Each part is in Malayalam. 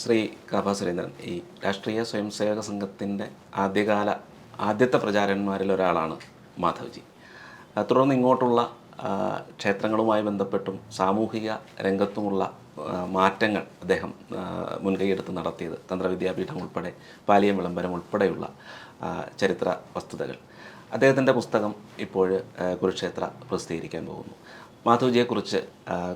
ശ്രീ കാബ സുരേന്ദ്രൻ ഈ രാഷ്ട്രീയ സ്വയംസേവക സംഘത്തിന്റെ ആദ്യകാല ആദ്യത്തെ പ്രചാരന്മാരിൽ ഒരാളാണ് മാധവ്ജി. തുടർന്ന് ഇങ്ങോട്ടുള്ള ക്ഷേത്രങ്ങളുമായി ബന്ധപ്പെട്ടും സാമൂഹിക രംഗത്തുമുള്ള മാറ്റങ്ങൾ അദ്ദേഹം മുൻകൈയെടുത്ത് നടത്തിയത് തന്ത്രവിദ്യാപീഠം ഉൾപ്പെടെ പാലിയം വിളംബരം ഉൾപ്പെടെയുള്ള ചരിത്ര വസ്തുതകൾ. അദ്ദേഹത്തിന്റെ പുസ്തകം ഇപ്പോൾ കുരുക്ഷേത്ര പ്രസിദ്ധീകരിക്കാൻ പോകുന്നു. മാധവ്ജിയെക്കുറിച്ച്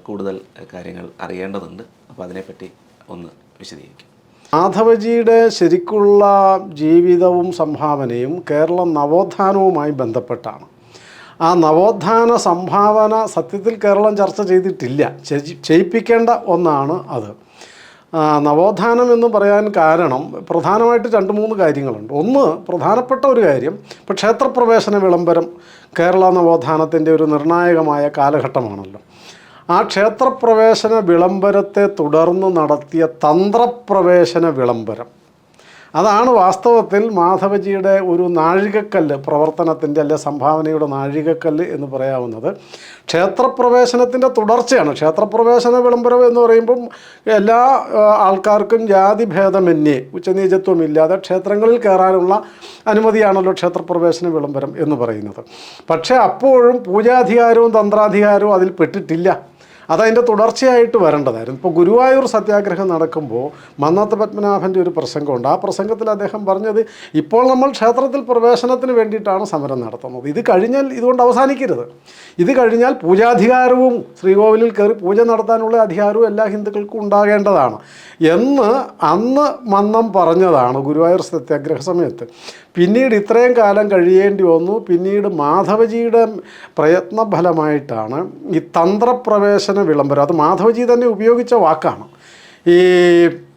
കൂടുതൽ കാര്യങ്ങൾ അറിയേണ്ടതുണ്ട്. അപ്പോൾ അതിനെപ്പറ്റി ഒന്ന് വിശദീകരിക്കും. മാധവജിയുടെ ശരിക്കുള്ള ജീവിതവും സംഭാവനയും കേരള നവോത്ഥാനവുമായി ബന്ധപ്പെട്ടാണ്. ആ നവോത്ഥാന സംഭാവന സത്യത്തിൽ കേരളം ചർച്ച ചെയ്തിട്ടില്ല. ചെയ്- ചെയ്യിപ്പിക്കേണ്ട ഒന്നാണ് അത്. നവോത്ഥാനം എന്ന് പറയാൻ കാരണം പ്രധാനമായിട്ട് രണ്ട് മൂന്ന് കാര്യങ്ങളുണ്ട്. ഒന്ന് പ്രധാനപ്പെട്ട ഒരു കാര്യം ഇപ്പോൾ ക്ഷേത്രപ്രവേശന വിളംബരം കേരള നവോത്ഥാനത്തിന്റെ ഒരു നിർണായകമായ കാലഘട്ടമാണല്ലോ. ആ ക്ഷേത്രപ്രവേശന വിളംബരത്തെ തുടർന്ന് നടത്തിയ തന്ത്രപ്രവേശന വിളംബരം. അതാണ് വാസ്തവത്തിൽ മാധവജിയുടെ ഒരു നാഴികക്കല്ല് പ്രവർത്തനത്തിന്റെ അല്ലെ സംഭാവനയുടെ നാഴികക്കല്ല് എന്ന് പറയാവുന്നത്. ക്ഷേത്രപ്രവേശനത്തിന്റെ തുടർച്ചയാണ്. ക്ഷേത്രപ്രവേശന വിളംബരം എന്ന് പറയുമ്പം എല്ലാ ആൾക്കാർക്കും ജാതി ഭേദമന്യേ ഉച്ചനീചത്വമില്ലാതെ ക്ഷേത്രങ്ങളിൽ കയറാനുള്ള അനുമതിയാണല്ലോ ക്ഷേത്രപ്രവേശന വിളംബരം എന്ന് പറയുന്നത്. പക്ഷേ അപ്പോഴും പൂജാധികാരവും തന്ത്രാധികാരവും അതിൽ പെട്ടിട്ടില്ല. അതതിന്റെ തുടർച്ചയായിട്ട് വരേണ്ടതായിരുന്നു. ഇപ്പോൾ ഗുരുവായൂർ സത്യാഗ്രഹം നടക്കുമ്പോൾ മന്നാത്ത പത്മനാഭന്റെ ഒരു പ്രസംഗമുണ്ട്. ആ പ്രസംഗത്തിൽ അദ്ദേഹം പറഞ്ഞത് ഇപ്പോൾ നമ്മൾ ക്ഷേത്രത്തിൽ പ്രവേശനത്തിന് വേണ്ടിയിട്ടാണ് സമരം നടത്തുന്നത്. ഇത് കഴിഞ്ഞാൽ ഇതുകൊണ്ട് അവസാനിക്കരുത്. ഇത് കഴിഞ്ഞാൽ പൂജാധികാരവും ശ്രീകോവിലിൽ കയറി പൂജ നടത്താനുള്ള അധികാരവും എല്ലാ ഹിന്ദുക്കൾക്കും ഉണ്ടാകേണ്ടതാണ്. എന്ന് അന്ന് മന്നം പറഞ്ഞതാണ് ഗുരുവായൂർ സത്യാഗ്രഹ സമയത്ത്. പിന്നീട് ഇത്രയും കാലം കഴിയേണ്ടി വന്നു. പിന്നീട് മാധവജിയുടെ പ്രയത്ന ഫലമായിട്ടാണ് ഈ തന്ത്രപ്രവേശന വിളംബരം. അത് മാധവജി തന്നെ ഉപയോഗിച്ച വാക്കാണ്. ഈ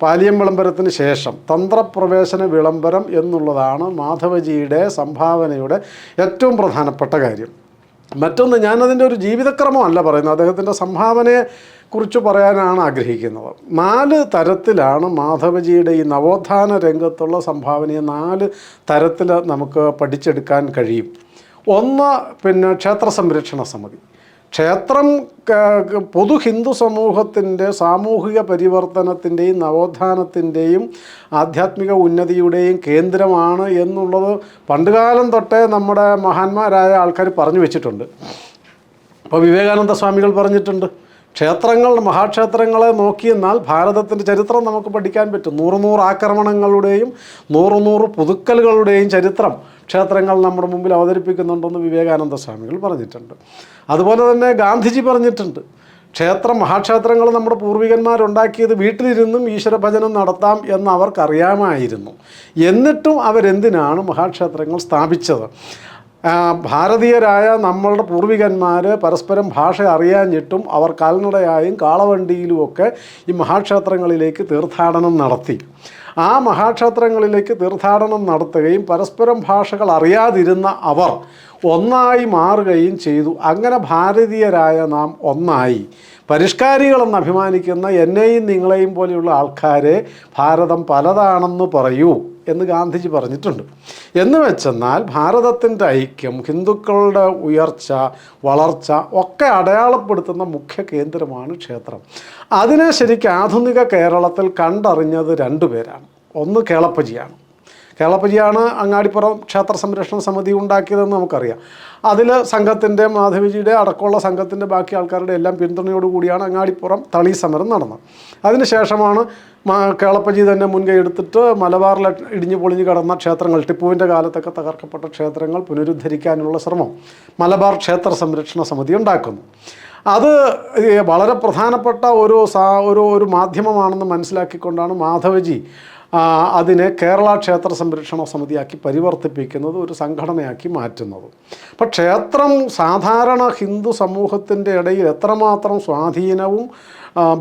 പാലിയം വിളംബരത്തിന് ശേഷം തന്ത്രപ്രവേശന വിളംബരം എന്നുള്ളതാണ് മാധവജിയുടെ സംഭാവനയുടെ ഏറ്റവും പ്രധാനപ്പെട്ട കാര്യം. മറ്റൊന്ന് ഞാനതിന്റെ ഒരു ജീവിതക്രമമല്ല പറയുന്നത്. അദ്ദേഹത്തിന്റെ സംഭാവനയെ കുറിച്ച് പറയാനാണ് ആഗ്രഹിക്കുന്നത് നാല് തരത്തിലാണ് മാധവജിയുടെ ഈ നവോത്ഥാന രംഗത്തുള്ള സംഭാവനയെ നാല് തരത്തിൽ നമുക്ക് പഠിച്ചെടുക്കാൻ കഴിയും. ഒന്ന് പിന്നെ ക്ഷേത്ര സംരക്ഷണ സമിതി. ക്ഷേത്രം പൊതു ഹിന്ദു സമൂഹത്തിന്റെ സാമൂഹിക പരിവർത്തനത്തിന്റെയും നവോത്ഥാനത്തിന്റെയും ആധ്യാത്മിക ഉന്നതിയുടെയും കേന്ദ്രമാണ് എന്നുള്ളത് പണ്ടുകാലം തൊട്ടേ നമ്മുടെ മഹാന്മാരായ ആൾക്കാർ പറഞ്ഞു വെച്ചിട്ടുണ്ട്. അപ്പോൾ വിവേകാനന്ദ സ്വാമികൾ പറഞ്ഞിട്ടുണ്ട്. ക്ഷേത്രങ്ങൾ മഹാക്ഷേത്രങ്ങളെ നോക്കിയെന്നാൽ ഭാരതത്തിന്റെ ചരിത്രം നമുക്ക് പഠിക്കാൻ പറ്റും. നൂറ് നൂറ് ആക്രമണങ്ങളുടെയും നൂറ് നൂറ് പുതുക്കലുകളുടെയും ചരിത്രം ക്ഷേത്രങ്ങൾ നമ്മുടെ മുമ്പിൽ അവതരിപ്പിക്കുന്നുണ്ടെന്ന് വിവേകാനന്ദ സ്വാമികൾ പറഞ്ഞിട്ടുണ്ട്. അതുപോലെ തന്നെ ഗാന്ധിജി പറഞ്ഞിട്ടുണ്ട് ക്ഷേത്ര മഹാക്ഷേത്രങ്ങൾ നമ്മുടെ പൂർവികന്മാരുണ്ടാക്കിയത് വീട്ടിലിരുന്നും ഈശ്വരഭജനം നടത്താം എന്ന് അവർക്കറിയാമായിരുന്നു. എന്നിട്ടും അവരെന്തിനാണ് മഹാക്ഷേത്രങ്ങൾ സ്ഥാപിച്ചത്? ഭാരതീയരായ നമ്മളുടെ പൂർവികന്മാർ പരസ്പരം ഭാഷ അറിയാഞ്ഞിട്ടും അവർ കാൽനടയായും കാളവണ്ടിയിലുമൊക്കെ ഈ മഹാക്ഷേത്രങ്ങളിലേക്ക് തീർത്ഥാടനം നടത്തി. ആ മഹാക്ഷേത്രങ്ങളിലേക്ക് തീർത്ഥാടനം നടത്തുകയും പരസ്പരം ഭാഷകൾ അറിയാതിരുന്ന അവർ ഒന്നായി മാറുകയും ചെയ്തു. അങ്ങനെ ഭാരതീയരായ നാം ഒന്നായി. പരിഷ്കാരികളെന്ന് അഭിമാനിക്കുന്ന എന്നെയും നിങ്ങളെയും പോലെയുള്ള ആൾക്കാരെ ഭാരതം പലതാണെന്ന് പറയൂ. എന്ന് ഗാന്ധിജി പറഞ്ഞിട്ടുണ്ട്. എന്ന് വെച്ചെന്നാൽ ഭാരതത്തിന്റെ ഐക്യം ഹിന്ദുക്കളുടെ ഉയർച്ച വളർച്ച ഒക്കെ അടയാളപ്പെടുത്തുന്ന മുഖ്യ കേന്ദ്രമാണ് ക്ഷേത്രം. അതിനെ ശരിക്കും ആധുനിക കേരളത്തിൽ കണ്ടറിഞ്ഞത് രണ്ടുപേരാണ് ഒന്ന് കേളപ്പജിയാണ്. കേളപ്പജിയാണ് അങ്ങാടിപ്പുറം ക്ഷേത്ര സംരക്ഷണ സമിതി ഉണ്ടാക്കിയതെന്ന് നമുക്കറിയാം. അതിൽ സംഘത്തിന്റെ മാധവിജിയുടെ അടക്കമുള്ള സംഘത്തിന്റെ ബാക്കി ആൾക്കാരുടെ എല്ലാം പിന്തുണയോടുകൂടിയാണ് അങ്ങാടിപ്പുറം തളി സമരം നടന്നത്. അതിനുശേഷമാണ് കേളപ്പജി തന്നെ മുൻകൈ എടുത്തിട്ട് മലബാറിൽ ഇടിഞ്ഞു പൊളിഞ്ഞു കിടന്ന ക്ഷേത്രങ്ങൾ ടിപ്പുവിന്റെ കാലത്തൊക്കെ തകർക്കപ്പെട്ട ക്ഷേത്രങ്ങൾ പുനരുദ്ധരിക്കാനുള്ള ശ്രമം മലബാർ ക്ഷേത്ര സംരക്ഷണ സമിതി ഉണ്ടാക്കുന്നു. അത് വളരെ പ്രധാനപ്പെട്ട ഒരു ഒരു ഒരു മാധ്യമമാണെന്ന് മനസ്സിലാക്കിക്കൊണ്ടാണ് മാധവജി അതിനെ കേരള ക്ഷേത്ര സംരക്ഷണ സമിതിയാക്കി പരിവർത്തിപ്പിക്കുന്നത് ഒരു സംഘടനയാക്കി മാറ്റുന്നത്. അപ്പം ക്ഷേത്രം സാധാരണ ഹിന്ദു സമൂഹത്തിന്റെ ഇടയിൽ എത്രമാത്രം സ്വാധീനവും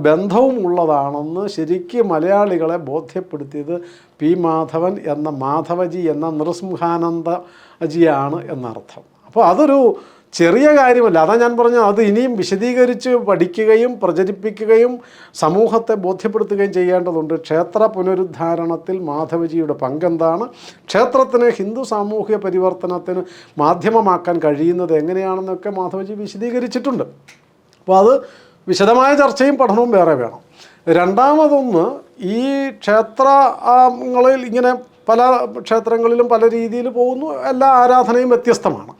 ബന്ധവും ഉള്ളതാണെന്ന് ശരിക്കും മലയാളികളെ ബോധ്യപ്പെടുത്തിയത് പി മാധവൻ എന്ന മാധവജി എന്ന നൃസിംഹാനന്ദജിയാണ് എന്നർത്ഥം. അപ്പോൾ അതൊരു ചെറിയ കാര്യമല്ല. അതാ ഞാൻ പറഞ്ഞത്. അത് ഇനിയും വിശദീകരിച്ച് പഠിക്കുകയും പ്രചരിപ്പിക്കുകയും സമൂഹത്തെ ബോധ്യപ്പെടുത്തുകയും ചെയ്യേണ്ടതുണ്ട്. ക്ഷേത്ര പുനരുദ്ധാരണത്തിൽ മാധവജിയുടെ പങ്കെന്താണ്? ക്ഷേത്രത്തിന് ഹിന്ദു സാമൂഹ്യ പരിവർത്തനത്തിന് മാധ്യമമാക്കാൻ കഴിയുന്നത് എങ്ങനെയാണെന്നൊക്കെ മാധവജി വിശദീകരിച്ചിട്ടുണ്ട്. അപ്പോൾ അത് വിശദമായ ചർച്ചയും പഠനവും വേറെ വേണം. രണ്ടാമതൊന്ന് ഈ ക്ഷേത്രങ്ങളിൽ ഇങ്ങനെ പല ക്ഷേത്രങ്ങളിലും പല രീതിയിൽ പോകുന്നു. എല്ലാ ആരാധനയും വ്യത്യസ്തമാണ്.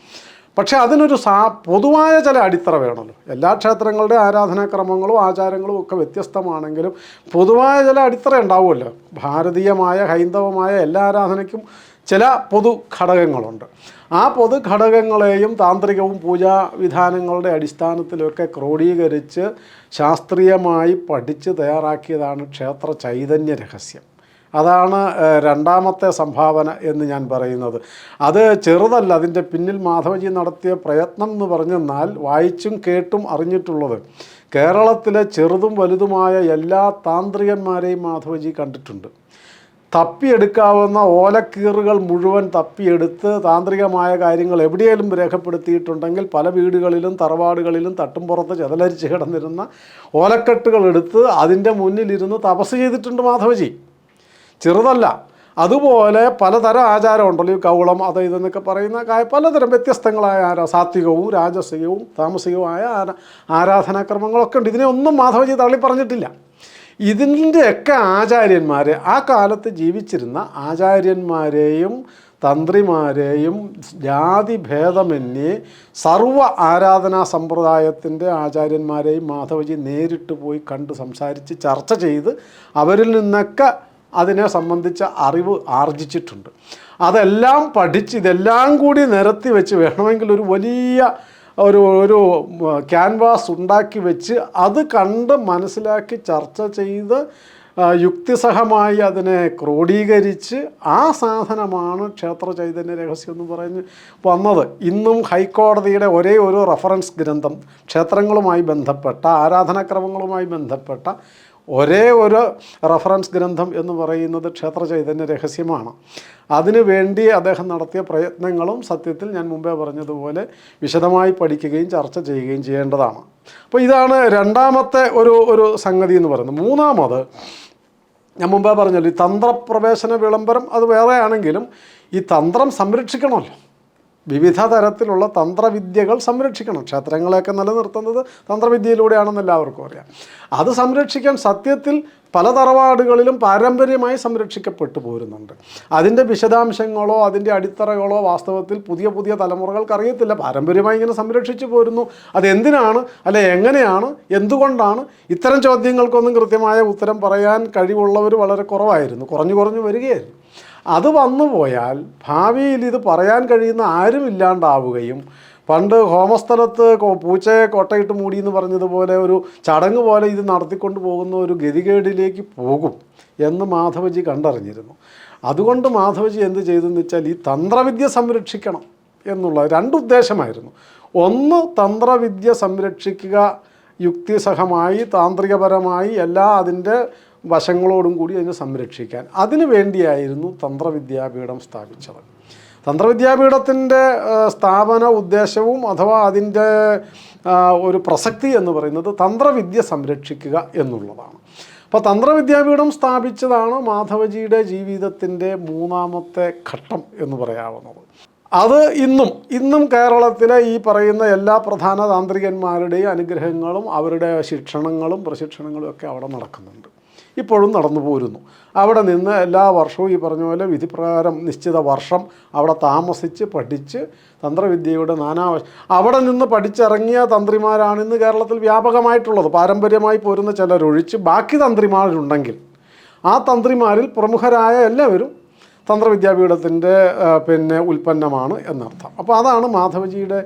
പക്ഷേ അതിനൊരു സാ പൊതുവായ ചില അടിത്തറ വേണമല്ലോ. എല്ലാ ക്ഷേത്രങ്ങളുടെ ആരാധനാക്രമങ്ങളും ആചാരങ്ങളും ഒക്കെ വ്യത്യസ്തമാണെങ്കിലും പൊതുവായ ചില അടിത്തറ ഉണ്ടാവുമല്ലോ. ഭാരതീയമായ ഹൈന്ദവമായ എല്ലാ ആരാധനയ്ക്കും ചില പൊതു ഘടകങ്ങളുണ്ട്. ആ പൊതു ഘടകങ്ങളെയും താന്ത്രികവും പൂജാ വിധാനങ്ങളുടെ അടിസ്ഥാനത്തിലൊക്കെ ക്രോഡീകരിച്ച് ശാസ്ത്രീയമായി പഠിച്ച് തയ്യാറാക്കിയതാണ് ക്ഷേത്ര ചൈതന്യ രഹസ്യം. അതാണ് രണ്ടാമത്തെ സംഭാവന എന്ന് ഞാൻ പറയുന്നത്. അത് ചെറുതല്ല അതിന്റെ പിന്നിൽ മാധവജി നടത്തിയ പ്രയത്നം എന്ന് പറഞ്ഞെന്നാൽ വായിച്ചും കേട്ടും അറിഞ്ഞിട്ടുള്ളത് കേരളത്തിലെ ചെറുതും വലുതുമായ എല്ലാ താന്ത്രികന്മാരെയും മാധവജി കണ്ടിട്ടുണ്ട്. തപ്പിയെടുക്കാവുന്ന ഓലക്കീറുകൾ മുഴുവൻ തപ്പിയെടുത്ത് താന്ത്രികമായ കാര്യങ്ങൾ എവിടെയെങ്കിലും രേഖപ്പെടുത്തിയിട്ടുണ്ടെങ്കിൽ പല വീടുകളിലും തറവാടുകളിലും തട്ടുംപുറത്ത് ചെതലരിച്ച് കിടന്നിരുന്ന ഓലക്കെട്ടുകൾ എടുത്ത് അതിന്റെ മുന്നിലിരുന്ന് തപസ് ചെയ്തിട്ടുണ്ട് മാധവജി. ചെറുതല്ല. അതുപോലെ പലതരം ആചാരമുണ്ടല്ലോ. ഈ കൗളം അത് ഇതെന്നൊക്കെ പറയുന്ന പലതരം വ്യത്യസ്തങ്ങളായ ആരാ സാത്വികവും രാജസികവും താമസികവുമായ ആരാ ആരാധനാക്രമങ്ങളൊക്കെ ഉണ്ട്. ഇതിനെ ഒന്നും മാധവജി തള്ളി പറഞ്ഞിട്ടില്ല. ഇതിന്റെയൊക്കെ ആചാര്യന്മാർ ആ കാലത്ത് ജീവിച്ചിരുന്ന ആചാര്യന്മാരെയും തന്ത്രിമാരെയും ജാതി ഭേദമന്യേ സർവ ആരാധനാ സമ്പ്രദായത്തിന്റെ ആചാര്യന്മാരെയും മാധവജി നേരിട്ട് പോയി കണ്ട് സംസാരിച്ച് ചർച്ച ചെയ്ത് അവരിൽ നിന്നൊക്കെ അതിനെ സംബന്ധിച്ച അറിവ് ആർജിച്ചിട്ടുണ്ട്. അതെല്ലാം പഠിച്ച് ഇതെല്ലാം കൂടി നിരത്തി വെച്ച് വേണമെങ്കിൽ ഒരു വലിയ ഒരു ഒരു ക്യാൻവാസ് ഉണ്ടാക്കി വെച്ച് അത് കണ്ട് മനസ്സിലാക്കി ചർച്ച ചെയ്ത് യുക്തിസഹമായി അതിനെ ക്രോഡീകരിച്ച് ആ സാധനമാണ് ക്ഷേത്ര ചൈതന്യ രഹസ്യം എന്ന് പറഞ്ഞ് വന്നത്. ഇന്നും ഹൈക്കോടതിയുടെ ഒരേ ഒരു റഫറൻസ് ഗ്രന്ഥം ക്ഷേത്രങ്ങളുമായി ബന്ധപ്പെട്ട ആരാധനാക്രമങ്ങളുമായി ബന്ധപ്പെട്ട ഒരേ ഒരു റഫറൻസ് ഗ്രന്ഥം എന്ന് പറയുന്നത് ക്ഷേത്ര ചൈതന്യ രഹസ്യമാണ്. അതിനു വേണ്ടി അദ്ദേഹം നടത്തിയ പ്രയത്നങ്ങളും സത്യത്തിൽ ഞാൻ മുമ്പേ പറഞ്ഞതുപോലെ വിശദമായി പഠിക്കുകയും ചർച്ച ചെയ്യുകയും ചെയ്യേണ്ടതാണ്. അപ്പോൾ ഇതാണ് രണ്ടാമത്തെ ഒരു ഒരു സംഗതി എന്ന് പറയുന്നത്. മൂന്നാമത് ഞാൻ മുമ്പേ പറഞ്ഞല്ലോ ഈ തന്ത്രപ്രവേശന വിളംബരം അത് വേറെയാണെങ്കിലും ഈ തന്ത്രം സംരക്ഷിക്കണമല്ലോ. വിവിധ തരത്തിലുള്ള തന്ത്രവിദ്യകൾ സംരക്ഷിക്കണം. ക്ഷേത്രങ്ങളെയൊക്കെ നിലനിർത്തുന്നത് തന്ത്രവിദ്യയിലൂടെയാണെന്ന് എല്ലാവർക്കും അറിയാം. അത് സംരക്ഷിക്കാൻ സത്യത്തിൽ പല തറവാടുകളിലും പാരമ്പര്യമായി സംരക്ഷിക്കപ്പെട്ടു പോരുന്നുണ്ട്. അതിന്റെ വിശദാംശങ്ങളോ അതിന്റെ അടിത്തറകളോ വാസ്തവത്തിൽ പുതിയ പുതിയ തലമുറകൾക്ക് അറിയത്തില്ല. പാരമ്പര്യമായി ഇങ്ങനെ സംരക്ഷിച്ചു പോരുന്നു. അതെന്തിനാണ്? അല്ലെ എങ്ങനെയാണ്? എന്തുകൊണ്ടാണ്? ഇത്തരം ചോദ്യങ്ങൾക്കൊന്നും കൃത്യമായ ഉത്തരം പറയാൻ കഴിവുള്ളവർ വളരെ കുറവായിരുന്നു. കുറഞ്ഞു കുറഞ്ഞു വരികയായിരുന്നു. അത് വന്നു പോയാൽ ഭാവിയിൽ ഇത് പറയാൻ കഴിയുന്ന ആരും ഇല്ലാണ്ടാവുകയും പണ്ട് ഹോമസ്ഥലത്ത് പൂച്ചയെ കൊട്ടയിട്ട് മൂടി എന്ന് പറഞ്ഞതുപോലെ ഒരു ചടങ്ങ് പോലെ ഇത് നടത്തിക്കൊണ്ട് പോകുന്ന ഒരു ഗതികേടിലേക്ക് പോകും എന്ന് മാധവജി കണ്ടറിഞ്ഞിരുന്നു. അതുകൊണ്ട് മാധവജി എന്ത് ചെയ്തെന്ന് വെച്ചാൽ ഈ തന്ത്രവിദ്യ സംരക്ഷിക്കണം എന്നുള്ള രണ്ടുദ്ദേശമായിരുന്നു ഒന്ന് തന്ത്രവിദ്യ സംരക്ഷിക്കുക. യുക്തിസഹമായി താന്ത്രികപരമായി എല്ലാ അതിന്റെ വശങ്ങളോടും കൂടി അതിനെ സംരക്ഷിക്കാൻ. അതിനു വേണ്ടിയായിരുന്നു തന്ത്രവിദ്യാപീഠം സ്ഥാപിച്ചത്. തന്ത്രവിദ്യാപീഠത്തിന്റെ സ്ഥാപന ഉദ്ദേശവും അഥവാ അതിന്റെ ഒരു പ്രസക്തി എന്ന് പറയുന്നത് തന്ത്രവിദ്യ സംരക്ഷിക്കുക എന്നുള്ളതാണ്. അപ്പോൾ തന്ത്രവിദ്യാപീഠം സ്ഥാപിച്ചതാണ് മാധവജിയുടെ ജീവിതത്തിന്റെ മൂന്നാമത്തെ ഘട്ടം എന്ന് പറയാവുന്നത്. അത് ഇന്നും ഇന്നും കേരളത്തിലെ ഈ പറയുന്ന എല്ലാ പ്രധാന താന്ത്രികന്മാരുടെയും അനുഗ്രഹങ്ങളും അവരുടെ ശിക്ഷണങ്ങളും പ്രശിക്ഷണങ്ങളും ഒക്കെ അവിടെ നടക്കുന്നുണ്ട്. ഇപ്പോഴും നടന്നു പോരുന്നു. അവിടെ നിന്ന് എല്ലാ വർഷവും ഈ പറഞ്ഞ പോലെ വിധിപ്രകാരം നിശ്ചിത വർഷം അവിടെ താമസിച്ച് പഠിച്ച് തന്ത്രവിദ്യയുടെ നാനാ അവിടെ നിന്ന് പഠിച്ചിറങ്ങിയ തന്ത്രിമാരാണ് ഇന്ന് കേരളത്തിൽ വ്യാപകമായിട്ടുള്ളത്. പാരമ്പര്യമായി പോരുന്ന ചിലരൊഴിച്ച് ബാക്കി തന്ത്രിമാരുണ്ടെങ്കിൽ ആ തന്ത്രിമാരിൽ പ്രമുഖരായ എല്ലാവരും തന്ത്രവിദ്യാപീഠത്തിന്റെ പിന്നെ ഉൽപ്പന്നമാണ് എന്നർത്ഥം. അപ്പോൾ അതാണ് മാധവജിയുടെ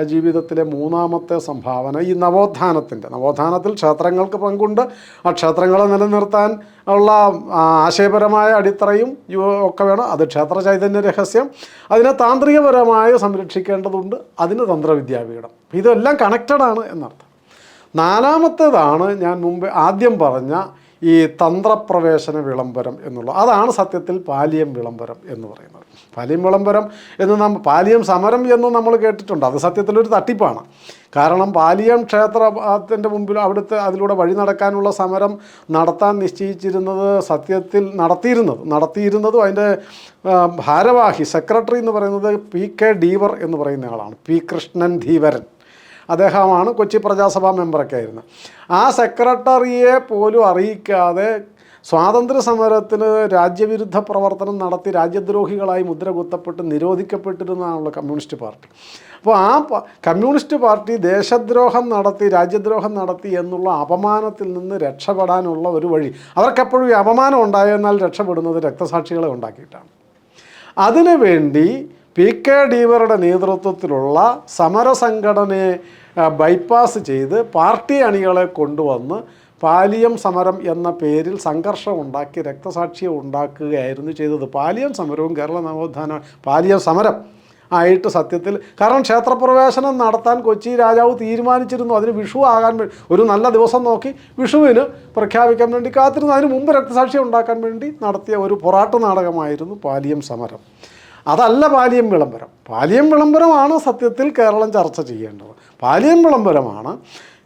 ജീവിതത്തിലെ മൂന്നാമത്തെ സംഭാവന ഈ നവോത്ഥാനത്തിന്റെ. നവോത്ഥാനത്തിൽ ക്ഷേത്രങ്ങൾക്ക് പങ്കുണ്ട്. ആ ക്ഷേത്രങ്ങളെ നിലനിർത്താൻ ഉള്ള ആശയപരമായ അടിത്തറയും ഒക്കെ വേണം. അത് ക്ഷേത്ര ചൈതന്യ രഹസ്യം. അതിനെ താന്ത്രികപരമായി സംരക്ഷിക്കേണ്ടതുണ്ട്. അതിന് തന്ത്രവിദ്യാപീഠം. ഇതെല്ലാം കണക്റ്റഡാണ് എന്നർത്ഥം. നാലാമത്തേതാണ് ഞാൻ മുമ്പ് ആദ്യം പറഞ്ഞ ഈ തന്ത്രപ്രവേശന വിളംബരം എന്നുള്ള അതാണ് സത്യത്തിൽ പാലിയം വിളംബരം എന്ന് പറയുന്നത്. പാലിയം വിളംബരം എന്ന് നാം പാലിയം സമരം എന്ന് നമ്മൾ കേട്ടിട്ടുണ്ട്. അത് സത്യത്തിലൊരു തട്ടിപ്പാണ്. കാരണം പാലിയം ക്ഷേത്രത്തിന്റെ മുമ്പിൽ അവിടുത്തെ അതിലൂടെ വഴി നടക്കാനുള്ള സമരം നടത്താൻ നിശ്ചയിച്ചിരുന്നത് സത്യത്തിൽ നടത്തിയിരുന്നത് നടത്തിയിരുന്നതും അതിന്റെ ഭാരവാഹി സെക്രട്ടറി എന്ന് പറയുന്നത് പി കെ ഡീവർ എന്ന് പറയുന്ന ആളാണ്. പി കൃഷ്ണൻ ധീവരൻ. അദ്ദേഹമാണ് കൊച്ചി പ്രജാസഭാ മെമ്പറൊക്കെ ആയിരുന്നത്. ആ സെക്രട്ടറിയെ പോലും അറിയിക്കാതെ സ്വാതന്ത്ര്യ സമരത്തിന് രാജ്യവിരുദ്ധ പ്രവർത്തനം നടത്തി രാജ്യദ്രോഹികളായി മുദ്ര കുത്തപ്പെട്ട് നിരോധിക്കപ്പെട്ടിരുന്നതാണല്ലോ കമ്മ്യൂണിസ്റ്റ് പാർട്ടി. അപ്പോൾ ആ കമ്മ്യൂണിസ്റ്റ് പാർട്ടി ദേശദ്രോഹം നടത്തി രാജ്യദ്രോഹം നടത്തി എന്നുള്ള അപമാനത്തിൽ നിന്ന് രക്ഷപ്പെടാനുള്ള ഒരു വഴി. അവർക്കെപ്പോഴും ഈ അപമാനം ഉണ്ടായെന്നാൽ രക്ഷപ്പെടുന്നത് രക്തസാക്ഷികളെ ഉണ്ടാക്കിയിട്ടാണ്. അതിനുവേണ്ടി പി കെ ഡീവറുടെ നേതൃത്വത്തിലുള്ള സമരസംഘടനയെ ബൈപ്പാസ് ചെയ്ത് പാർട്ടി അണികളെ കൊണ്ടുവന്ന് പാലിയം സമരം എന്ന പേരിൽ സംഘർഷം ഉണ്ടാക്കി രക്തസാക്ഷിയെ ഉണ്ടാക്കുകയായിരുന്നു ചെയ്തത്. പാലിയം സമരവും കേരള നവോത്ഥാന പാലിയം സമരം ആയിട്ട് സത്യത്തിൽ കാരണം ക്ഷേത്രപ്രവേശനം നടത്താൻ കൊച്ചി രാജാവ് തീരുമാനിച്ചിരുന്നു. അതിന് വിഷു ആകാൻ വേണ്ടി ഒരു നല്ല ദിവസം നോക്കി വിഷുവിന് പ്രഖ്യാപിക്കാൻ വേണ്ടി കാത്തിരുന്നു. അതിന് മുമ്പ് രക്തസാക്ഷി ഉണ്ടാക്കാൻ വേണ്ടി നടത്തിയ ഒരു പൊറാട്ട് നാടകമായിരുന്നു പാലിയം സമരം. അതല്ല പാലിയം വിളംബരം. പാലിയം വിളംബരമാണ് സത്യത്തിൽ കേരളം ചർച്ച ചെയ്യേണ്ടത്. പാലിയം വിളംബരമാണ്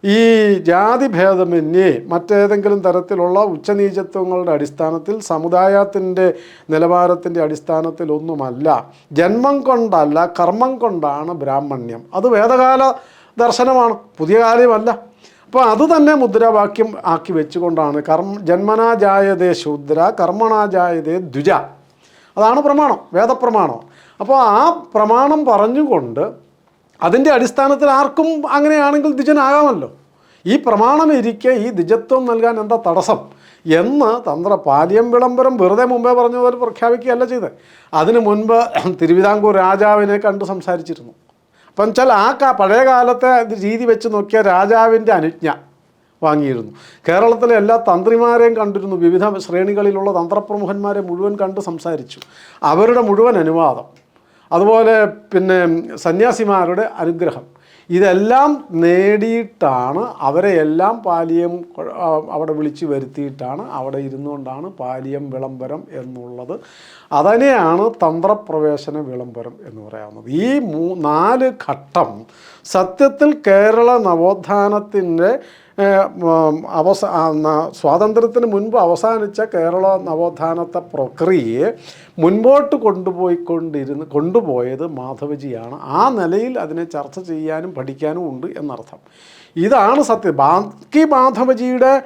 ഈ ജാതി ഭേദമന്യേ മറ്റേതെങ്കിലും തരത്തിലുള്ള ഉച്ചനീചത്വങ്ങളുടെ അടിസ്ഥാനത്തിൽ സമുദായത്തിന്റെ നിലവാരത്തിന്റെ അടിസ്ഥാനത്തിലൊന്നുമല്ല. ജന്മം കൊണ്ടല്ല കർമ്മം കൊണ്ടാണ് ബ്രാഹ്മണ്യം. അത് വേദകാല ദർശനമാണ് പുതിയ കാര്യമല്ല അപ്പോൾ അത് തന്നെ മുദ്രാവാക്യം ആക്കി വെച്ചുകൊണ്ടാണ് കർമ്മ ജന്മനാ ജായതേ ശൂദ്ര കർമ്മണാ ജായതേ ദ്വിജ. അതാണ് പ്രമാണം വേദപ്രമാണം. അപ്പോൾ ആ പ്രമാണം പറഞ്ഞുകൊണ്ട് അതിന്റെ അടിസ്ഥാനത്തിൽ ആർക്കും അങ്ങനെയാണെങ്കിൽ ദ്വിജനാകാമല്ലോ. ഈ പ്രമാണം ഇരിക്കെ ഈ ദ്വിജത്വം നൽകാൻ എന്താ തടസ്സം എന്ന് തന്ത്ര പാലിയം വിളംബരം വെറുതെ മുമ്പേ പറഞ്ഞ പോലെ പ്രഖ്യാപിക്കുകയല്ല ചെയ്തത്. അതിനു മുൻപ് തിരുവിതാംകൂർ രാജാവിനെ കണ്ട് സംസാരിച്ചിരുന്നു. അപ്പം വെച്ചാൽ ആ പഴയ കാലത്തെ രീതി വെച്ച് നോക്കിയ രാജാവിന്റെ അനുജ്ഞ വാങ്ങിയിരുന്നു. കേരളത്തിലെ എല്ലാ തന്ത്രിമാരെയും കണ്ടിരുന്നു. വിവിധ ശ്രേണികളിലുള്ള തന്ത്രപ്രമുഖന്മാരെ മുഴുവൻ കണ്ട് സംസാരിച്ചു. അവരുടെ മുഴുവൻ അനുവാദം. അതുപോലെ പിന്നെ സന്യാസിമാരുടെ അനുഗ്രഹം. ഇതെല്ലാം നേടിയിട്ടാണ് അവരെ എല്ലാം പാലിയം അവിടെ വിളിച്ചു വരുത്തിയിട്ടാണ് അവിടെ ഇരുന്നുകൊണ്ടാണ് പാലിയം വിളംബരം എന്നുള്ളത്. അതിനെയാണ് തന്ത്രപ്രവേശന വിളംബരം എന്ന് പറയാവുന്നത്. ഈ മൂ നാല് ഘട്ടം സത്യത്തിൽ കേരള നവോത്ഥാനത്തിന്റെ അവസ സ്വാതന്ത്ര്യത്തിന് മുൻപ് അവസാനിച്ച കേരള നവോത്ഥാനത്തെ പ്രക്രിയയെ മുൻപോട്ട് കൊണ്ടുപോയിക്കൊണ്ടിരുന്ന് കൊണ്ടുപോയത് മാധവജിയാണ്. ആ നിലയിൽ അതിനെ ചർച്ച ചെയ്യാനും പഠിക്കാനും ഉണ്ട് എന്നർത്ഥം. ഇതാണ് സത്യം. ബാക്കി മാധവജിയുടെ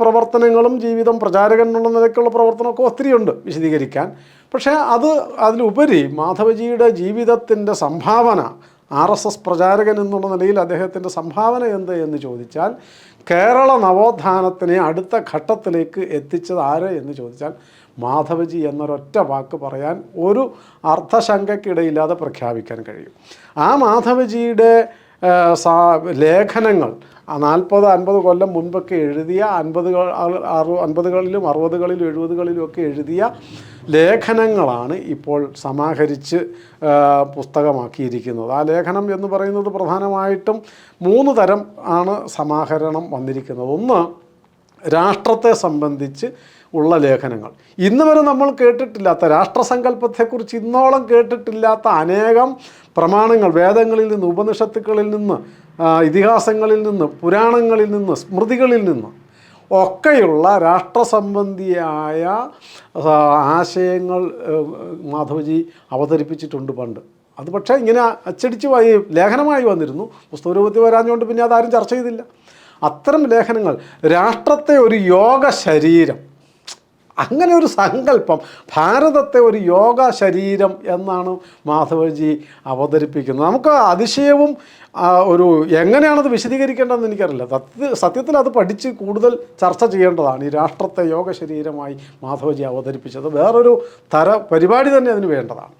പ്രവർത്തനങ്ങളും ജീവിതം പ്രചാരകൻ എന്നുള്ള നിലയ്ക്കുള്ള പ്രവർത്തനമൊക്കെ ഒത്തിരിയുണ്ട് വിശദീകരിക്കാൻ. പക്ഷേ അത് അതിലുപരി മാധവജിയുടെ ജീവിതത്തിന്റെ സംഭാവന ആർ എസ് എസ് പ്രചാരകൻ എന്നുള്ള നിലയിൽ അദ്ദേഹത്തിന്റെ സംഭാവന എന്ത് എന്ന് ചോദിച്ചാൽ കേരള നവോത്ഥാനത്തിനെ അടുത്ത ഘട്ടത്തിലേക്ക് എത്തിച്ചത് ആര് എന്ന് ചോദിച്ചാൽ മാധവജി എന്നൊരൊറ്റ വാക്ക് പറയാൻ ഒരു അർത്ഥശങ്കയ്ക്കിടയില്ലാതെ പ്രഖ്യാപിക്കാൻ കഴിയും. ആ മാധവജിയുടെ സാ ലേഖനങ്ങൾ. നാൽപ്പത് അൻപത് കൊല്ലം മുൻപൊക്കെ എഴുതിയ അൻപതുകൾ അറു അൻപതുകളിലും അറുപതുകളിലും എഴുപതുകളിലും ഒക്കെ എഴുതിയ ലേഖനങ്ങളാണ് ഇപ്പോൾ സമാഹരിച്ച് പുസ്തകമാക്കിയിരിക്കുന്നത്. ആ ലേഖനം എന്ന് പറയുന്നത് പ്രധാനമായിട്ടും മൂന്ന് തരം ആണ് സമാഹരണം വന്നിരിക്കുന്നത്. ഒന്ന് രാഷ്ട്രത്തെ സംബന്ധിച്ച് ഉള്ള ലേഖനങ്ങൾ. ഇന്ന് വരെ നമ്മൾ കേട്ടിട്ടില്ലാത്ത രാഷ്ട്രസങ്കല്പത്തെക്കുറിച്ച് ഇന്നോളം കേട്ടിട്ടില്ലാത്ത അനേകം പ്രമാണങ്ങൾ വേദങ്ങളിൽ നിന്ന് ഉപനിഷത്തുക്കളിൽ നിന്ന് ഇതിഹാസങ്ങളിൽ നിന്ന് പുരാണങ്ങളിൽ നിന്ന് സ്മൃതികളിൽ നിന്ന് ഒക്കെയുള്ള രാഷ്ട്രസംബന്ധിയായ ആശയങ്ങൾ മാധവജി അവതരിപ്പിച്ചിട്ടുണ്ട് പണ്ട്. അത് പക്ഷേ ഇങ്ങനെ അച്ചടിച്ച് വായി ലേഖനമായി വന്നിരുന്നു. പുസ്തകരൂപത്തിൽ വരാഞ്ഞുകൊണ്ട് പിന്നെ അതാരും ചർച്ച ചെയ്തില്ല. അത്തരം ലേഖനങ്ങൾ രാഷ്ട്രത്തെ ഒരു യോഗ ശരീരം അങ്ങനെ ഒരു സങ്കല്പം. ഭാരതത്തെ ഒരു യോഗ ശരീരം എന്നാണ് മാധവജി അവതരിപ്പിക്കുന്നത്. നമുക്ക് അതിശയവും ഒരു എങ്ങനെയാണത് വിശദീകരിക്കേണ്ടതെന്ന് എനിക്കറിയില്ല. സത്യ സത്യത്തിൽ അത് പഠിച്ച് കൂടുതൽ ചർച്ച ചെയ്യേണ്ടതാണ് ഈ രാഷ്ട്രത്തെ യോഗ ശരീരമായി മാധവജി അവതരിപ്പിച്ചത്. വേറൊരു തര പരിപാടി തന്നെ അതിന് വേണ്ടതാണ്.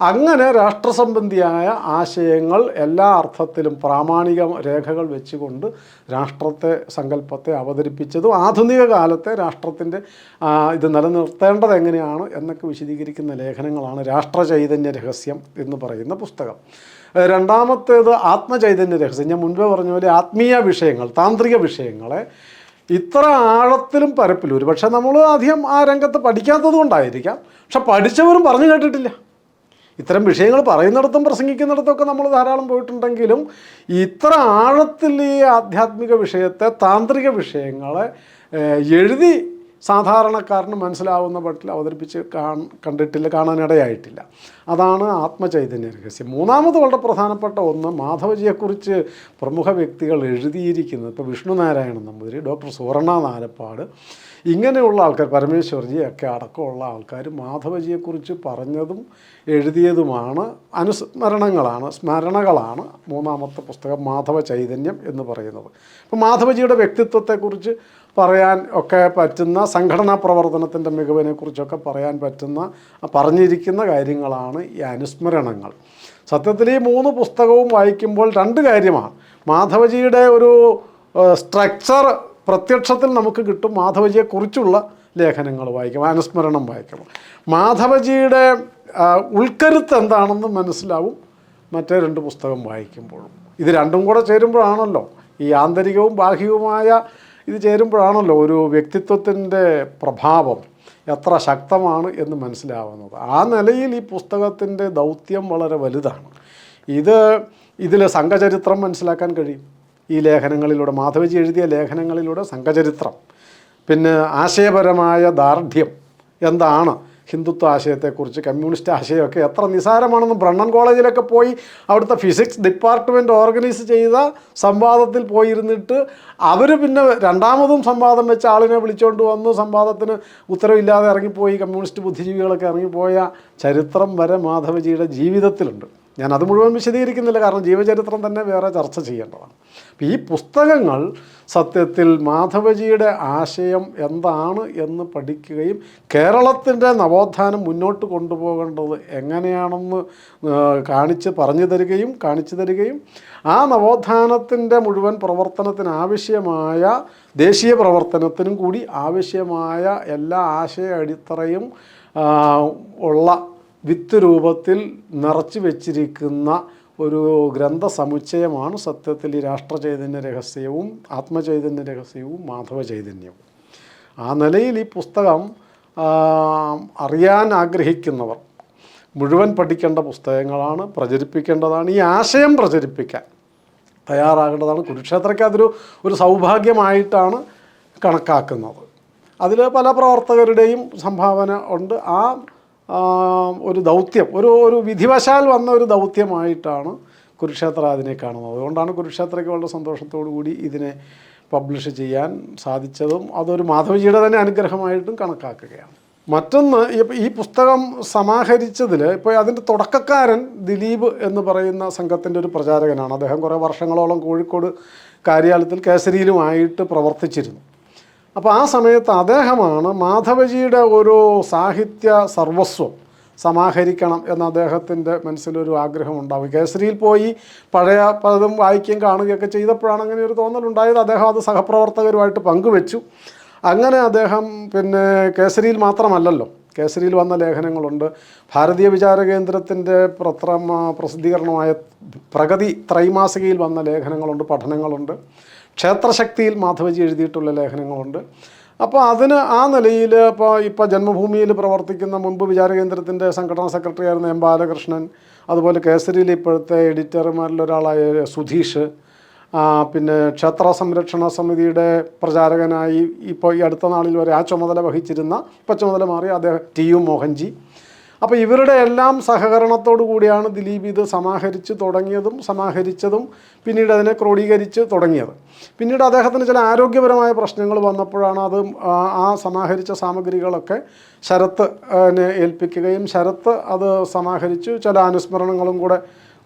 അങ്ങനെ രാഷ്ട്രസംബന്ധിയായ ആശയങ്ങൾ എല്ലാ അർത്ഥത്തിലും പ്രാമാണിക രേഖകൾ വെച്ചുകൊണ്ട് രാഷ്ട്രത്തെ സങ്കല്പത്തെ അവതരിപ്പിച്ചതും ആധുനിക കാലത്തെ രാഷ്ട്രത്തിന്റെ ഇത് നിലനിർത്തേണ്ടത് എങ്ങനെയാണ് എന്നൊക്കെ വിശദീകരിക്കുന്ന ലേഖനങ്ങളാണ് രാഷ്ട്രചൈതന്യ രഹസ്യം എന്ന് പറയുന്ന പുസ്തകം. രണ്ടാമത്തേത് ആത്മചൈതന്യ രഹസ്യം. ഞാൻ മുൻപേ പറഞ്ഞ പോലെ ആത്മീയ വിഷയങ്ങൾ താന്ത്രിക വിഷയങ്ങളെ ഇത്ര ആഴത്തിലും പരപ്പിലും ഒരു പക്ഷേ നമ്മൾ അധികം ആ രംഗത്ത് പഠിക്കാത്തത് കൊണ്ടായിരിക്കാം. പക്ഷെ പഠിച്ചവരും പറഞ്ഞു കേട്ടിട്ടില്ല. ഇത്തരം വിഷയങ്ങൾ പറയുന്നിടത്തും പ്രസംഗിക്കുന്നിടത്തൊക്കെ നമ്മൾ ധാരാളം പോയിട്ടുണ്ടെങ്കിലും ഇത്ര ആഴത്തിൽ ഈ ആധ്യാത്മിക വിഷയത്തെ താന്ത്രിക വിഷയങ്ങളെ എഴുതി സാധാരണക്കാരന് മനസ്സിലാവുന്ന പട്ടിൽ അവതരിപ്പിച്ച് കണ്ടിട്ടില്ല കാണാനിടയായിട്ടില്ല. അതാണ് ആത്മചൈതന്യ രഹസ്യം. മൂന്നാമത് വളരെ പ്രധാനപ്പെട്ട ഒന്ന് മാധവജിയെക്കുറിച്ച് പ്രമുഖ വ്യക്തികൾ എഴുതിയിരിക്കുന്നത് ഇപ്പോൾ വിഷ്ണു നാരായണൻ നമ്പൂതിരി ഡോക്ടർ സുവർണ നാലപ്പാട്. ഇങ്ങനെയുള്ള ആൾക്കാർ പരമേശ്വർജിയൊക്കെ അടക്കമുള്ള ആൾക്കാർ മാധവജിയെക്കുറിച്ച് പറഞ്ഞതും എഴുതിയതുമാണ് അനുസ്മരണങ്ങളാണ് സ്മരണകളാണ് മൂന്നാമത്തെ പുസ്തകം മാധവ ചൈതന്യം എന്ന് പറയുന്നത്. അപ്പോൾ മാധവജിയുടെ വ്യക്തിത്വത്തെക്കുറിച്ച് പറയാൻ ഒക്കെ പറ്റുന്ന സംഘടനാ പ്രവർത്തനത്തിന്റെ മികവിനെക്കുറിച്ചൊക്കെ പറയാൻ പറ്റുന്ന പറഞ്ഞിരിക്കുന്ന കാര്യങ്ങളാണ് ഈ അനുസ്മരണങ്ങൾ. സത്യത്തിൽ ഈ മൂന്ന് പുസ്തകവും വായിക്കുമ്പോൾ രണ്ട് കാര്യമാണ്. മാധവജിയുടെ ഒരു സ്ട്രക്ചർ പ്രത്യക്ഷത്തിൽ നമുക്ക് കിട്ടും. മാധവജിയെക്കുറിച്ചുള്ള ലേഖനങ്ങൾ വായിക്കും അനുസ്മരണം വായിക്കും. മാധവജിയുടെ ഉൾക്കരുത്ത് എന്താണെന്ന് മനസ്സിലാവും. മറ്റേ രണ്ട് പുസ്തകം വായിക്കുമ്പോഴും. ഇത് രണ്ടും കൂടെ ചേരുമ്പോഴാണല്ലോ ഈ ആന്തരികവും ബാഹ്യവുമായ ഇത് ചേരുമ്പോഴാണല്ലോ ഒരു വ്യക്തിത്വത്തിന്റെ പ്രഭാവം എത്ര ശക്തമാണ് എന്ന് മനസ്സിലാവുന്നത്. ആ നിലയിൽ ഈ പുസ്തകത്തിന്റെ ദൗത്യം വളരെ വലുതാണ്. ഇത് ഇതിൽ സംഘചരിത്രം മനസ്സിലാക്കാൻ കഴിയും. ഈ ലേഖനങ്ങളിലൂടെ മാധവജി എഴുതിയ ലേഖനങ്ങളിലൂടെ സംഘചരിത്രം. പിന്നെ ആശയപരമായ ദാർഢ്യം എന്താണ്? ഹിന്ദുത്വ ആശയത്തെക്കുറിച്ച് കമ്മ്യൂണിസ്റ്റ് ആശയമൊക്കെ എത്ര നിസാരമാണെന്ന് ബ്രണ്ണൻ കോളേജിലൊക്കെ പോയി അവിടുത്തെ ഫിസിക്സ് ഡിപ്പാർട്ട്മെന്റ് ഓർഗനൈസ് ചെയ്ത സംവാദത്തിൽ പോയിരുന്നിട്ട് അവർ പിന്നെ രണ്ടാമതും സംവാദം വെച്ച ആളിനെ വിളിച്ചുകൊണ്ട് വന്നു. സംവാദത്തിന് ഉത്തരവില്ലാതെ ഇറങ്ങിപ്പോയി. കമ്മ്യൂണിസ്റ്റ് ബുദ്ധിജീവികളൊക്കെ ഇറങ്ങിപ്പോയ ചരിത്രം വരെ മാധവജിയുടെ ജീവിതത്തിലുണ്ട്. ഞാൻ അത് മുഴുവൻ വിശദീകരിക്കുന്നില്ല. കാരണം ജീവചരിത്രം തന്നെ വേറെ ചർച്ച ചെയ്യേണ്ടതാണ്. അപ്പം ഈ പുസ്തകങ്ങൾ സത്യത്തിൽ മാധവജിയുടെ ആശയം എന്താണ് എന്ന് പഠിക്കുകയും കേരളത്തിന്റെ നവോത്ഥാനം മുന്നോട്ട് കൊണ്ടുപോകേണ്ടത് എങ്ങനെയാണെന്ന് കാണിച്ച് പറഞ്ഞു തരികയും കാണിച്ചു തരികയും ആ നവോത്ഥാനത്തിന്റെ മുഴുവൻ പ്രവർത്തനത്തിന് ആവശ്യമായ ദേശീയ പ്രവർത്തനത്തിനും കൂടി ആവശ്യമായ എല്ലാ ആശയ അടിത്തറയും ഉള്ള വിത്ത് രൂപത്തിൽ നിറച്ചു വെച്ചിരിക്കുന്ന ഒരു ഗ്രന്ഥ സമുച്ചയമാണ് സത്യത്തിൽ ഈ രാഷ്ട്രചൈതന്യ രഹസ്യവും ആത്മചൈതന്യ രഹസ്യവും മാധവ ചൈതന്യവും ആ നിലയിൽ ഈ പുസ്തകം അറിയാൻ ആഗ്രഹിക്കുന്നവർ മുഴുവൻ പഠിക്കേണ്ട പുസ്തകങ്ങളാണ് പ്രചരിപ്പിക്കേണ്ടതാണ് ഈ ആശയം പ്രചരിപ്പിക്കാൻ തയ്യാറാകേണ്ടതാണ്. കുരുക്ഷേത്രയ്ക്ക് അതൊരു ഒരു സൗഭാഗ്യമായിട്ടാണ് കണക്കാക്കുന്നത്. അതിൽ പല പ്രവർത്തകരുടെയും സംഭാവന ഉണ്ട്. ആ ഒരു ദൗത്യം ഒരു ഒരു വിധിവശാൽ വന്ന ഒരു ദൗത്യമായിട്ടാണ് കുരുക്ഷേത്ര അതിനെ കാണുന്നത്. അതുകൊണ്ടാണ് കുരുക്ഷേത്രയ്ക്ക് വളരെ സന്തോഷത്തോടു കൂടി ഇതിനെ പബ്ലിഷ് ചെയ്യാൻ സാധിച്ചതും അതൊരു മാധവജിയുടെ തന്നെ അനുഗ്രഹമായിട്ടും കണക്കാക്കുകയാണ്. മറ്റൊന്ന് ഈ പുസ്തകം സമാഹരിച്ചതിൽ ഇപ്പോൾ അതിന്റെ തുടക്കക്കാരൻ ദിലീപ് എന്ന് പറയുന്ന സംഘത്തിന്റെ ഒരു പ്രചാരകനാണ്. അദ്ദേഹം കുറേ വർഷങ്ങളോളം കോഴിക്കോട് കാര്യാലയത്തിൽ കേസരിയിലുമായിട്ട് പ്രവർത്തിച്ചിരുന്നു. അപ്പോൾ ആ സമയത്ത് അദ്ദേഹമാണ് മാധവജിയുടെ ഒരു സാഹിത്യ സർവസ്വം സമാഹരിക്കണം എന്ന അദ്ദേഹത്തിന്റെ മനസ്സിലൊരു ആഗ്രഹം ഉണ്ടാവും. കേസരിയിൽ പോയി പഴയ പലതും വായിക്കുകയും കാണുകയൊക്കെ ചെയ്തപ്പോഴാണ് അങ്ങനെ ഒരു തോന്നലുണ്ടായത് അദ്ദേഹം അത് സഹപ്രവർത്തകരുമായിട്ട് പങ്കുവെച്ചു. അങ്ങനെ അദ്ദേഹം പിന്നെ കേസരിയിൽ മാത്രമല്ലല്ലോ. കേസരിയിൽ വന്ന ലേഖനങ്ങളുണ്ട്. ഭാരതീയ വിചാര കേന്ദ്രത്തിന്റെ പ്രത്ര പ്രസിദ്ധീകരണമായ പ്രഗതി ത്രൈമാസികയിൽ വന്ന ലേഖനങ്ങളുണ്ട് പഠനങ്ങളുണ്ട്. ക്ഷേത്രശക്തിയിൽ മാധവജി എഴുതിയിട്ടുള്ള ലേഖനങ്ങളുണ്ട്. അപ്പോൾ അതിന് ആ നിലയിൽ ഇപ്പോൾ ഇപ്പോൾ ജന്മഭൂമിയിൽ പ്രവർത്തിക്കുന്ന മുൻപ് വിചാരകേന്ദ്രത്തിന്റെ സംഘടനാ സെക്രട്ടറി ആയിരുന്ന എം ബാലകൃഷ്ണൻ അതുപോലെ കേസരിയിൽ ഇപ്പോഴത്തെ എഡിറ്റർമാരിൽ ഒരാളായ സുധീഷ് പിന്നെ ക്ഷേത്ര സംരക്ഷണ സമിതിയുടെ പ്രചാരകനായി ഇപ്പോൾ ഈ അടുത്ത നാളിൽ വരെ ആ ചുമതല വഹിച്ചിരുന്ന ഇപ്പോൾ ചുമതല മാറി അദ്ദേഹം ടി യു മോഹൻജി. അപ്പോൾ ഇവരുടെ എല്ലാം സഹകരണത്തോടു കൂടിയാണ് ദിലീപ് ഇത് സമാഹരിച്ച് തുടങ്ങിയതും സമാഹരിച്ചതും പിന്നീട് അതിനെ ക്രോഡീകരിച്ച് തുടങ്ങിയത്. പിന്നീട് അദ്ദേഹത്തിന് ചില ആരോഗ്യപരമായ പ്രശ്നങ്ങൾ വന്നപ്പോഴാണ് അത് ആ, സമാഹരിച്ച സാമഗ്രികളൊക്കെ ശരത്ത് ഏൽപ്പിക്കുകയും ശരത്ത് അത് സമാഹരിച്ചു ചില അനുസ്മരണങ്ങളും കൂടെ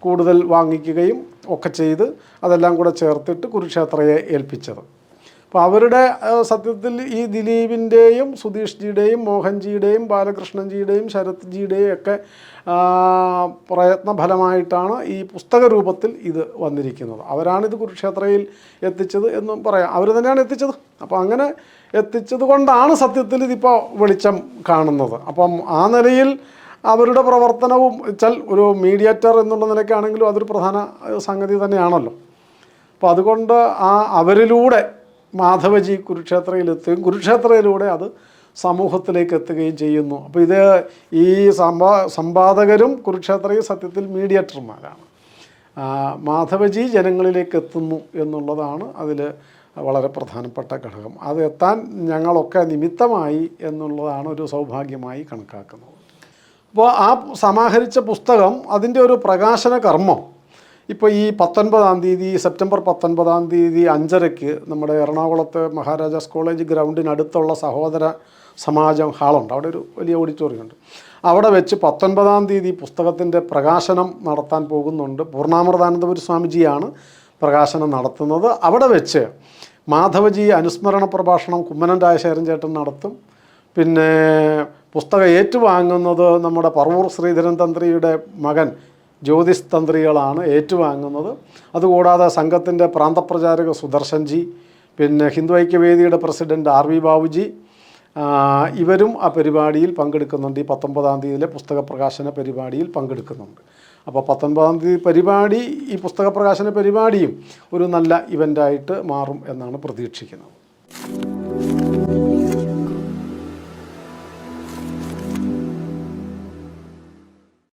കൂടുതൽ വാങ്ങിക്കുകയും ഒക്കെ ചെയ്ത് അതെല്ലാം കൂടെ ചേർത്തിട്ട് കുരുക്ഷേത്രയെ ഏൽപ്പിച്ചത്. അപ്പോൾ അവരുടെ സത്യത്തിൽ ഈ ദിലീപിന്റെയും സുധീഷ്ജിയുടെയും മോഹൻജിയുടെയും ബാലകൃഷ്ണൻജിയുടെയും ശരത്ജിയുടെയും ഒക്കെ പ്രയത്ന ഫലമായിട്ടാണ് ഈ പുസ്തക രൂപത്തിൽ ഇത് വന്നിരിക്കുന്നത്. അവരാണിത് കുരുക്ഷേത്രയിൽ എത്തിച്ചത് എന്നും പറയാം. അവർ തന്നെയാണ് എത്തിച്ചത്. അപ്പോൾ അങ്ങനെ എത്തിച്ചത് കൊണ്ടാണ് സത്യത്തിൽ ഇതിപ്പോൾ വെളിച്ചം കാണുന്നത്. അപ്പം ആ നിലയിൽ അവരുടെ പ്രവർത്തനവും വെച്ചാൽ ഒരു മീഡിയേറ്റർ എന്നുള്ള നിലയ്ക്കാണെങ്കിലും അതൊരു പ്രധാന സംഗതി തന്നെയാണല്ലോ. അപ്പോൾ അതുകൊണ്ട് ആ അവരിലൂടെ മാധവജി കുരുക്ഷേത്രയിലെത്തുകയും കുരുക്ഷേത്രയിലൂടെ അത് സമൂഹത്തിലേക്ക് എത്തുകയും ചെയ്യുന്നു. അപ്പോൾ ഇത് ഈ സമ്പാ സമ്പാദകരും കുരുക്ഷേത്രയും സത്യത്തിൽ മീഡിയേറ്റർമാരാണ്. മാധവജി ജനങ്ങളിലേക്ക് എത്തുന്നു എന്നുള്ളതാണ് അതിൽ വളരെ പ്രധാനപ്പെട്ട ഘടകം. അത് എത്താൻ ഞങ്ങളൊക്കെ നിമിത്തമായി എന്നുള്ളതാണ് ഒരു സൗഭാഗ്യമായി കണക്കാക്കുന്നത്. അപ്പോൾ ആ സമാഹരിച്ച പുസ്തകം അതിന്റെ ഒരു പ്രകാശന കർമ്മം ഇപ്പോൾ ഈ പത്തൊൻപതാം തീയതി സെപ്റ്റംബർ പത്തൊൻപതാം തീയതി അഞ്ചരയ്ക്ക് നമ്മുടെ എറണാകുളത്ത് മഹാരാജാസ് കോളേജ് ഗ്രൗണ്ടിനടുത്തുള്ള സഹോദര സമാജം ഹാളുണ്ട് അവിടെ ഒരു വലിയ ഓഡിറ്റോറിയം ഉണ്ട്. അവിടെ വെച്ച് പത്തൊൻപതാം തീയതി പുസ്തകത്തിന്റെ പ്രകാശനം നടത്താൻ പോകുന്നുണ്ട്. പൂർണാമൃതാനന്ദപുരി സ്വാമിജിയാണ് പ്രകാശനം നടത്തുന്നത്. അവിടെ വെച്ച് മാധവജി അനുസ്മരണ പ്രഭാഷണം കുമ്മനം രാജശേഖരൻ ചേട്ടൻ നടത്തും. പിന്നെ പുസ്തകം ഏറ്റുവാങ്ങുന്നത് നമ്മുടെ പറവൂർ ശ്രീധരൻ തന്ത്രിയുടെ മകൻ ജ്യോതിസ് തന്ത്രികളാണ് ഏറ്റുവാങ്ങുന്നത്. അതുകൂടാതെ സംഘത്തിന്റെ പ്രാന്തപ്രചാരക സുദർശൻജി പിന്നെ ഹിന്ദു ഐക്യവേദിയുടെ പ്രസിഡന്റ് ആർ വി ബാബുജി ഇവരും ആ പരിപാടിയിൽ പങ്കെടുക്കുന്നുണ്ട്. ഈ പത്തൊമ്പതാം തീയതിയിലെ പുസ്തക പ്രകാശന പരിപാടിയിൽ പങ്കെടുക്കുന്നുണ്ട്. അപ്പോൾ പത്തൊൻപതാം തീയതി പരിപാടി ഈ പുസ്തക പ്രകാശന പരിപാടിയും ഒരു നല്ല ഇവന്റായിട്ട് മാറും എന്നാണ് പ്രതീക്ഷിക്കുന്നത്.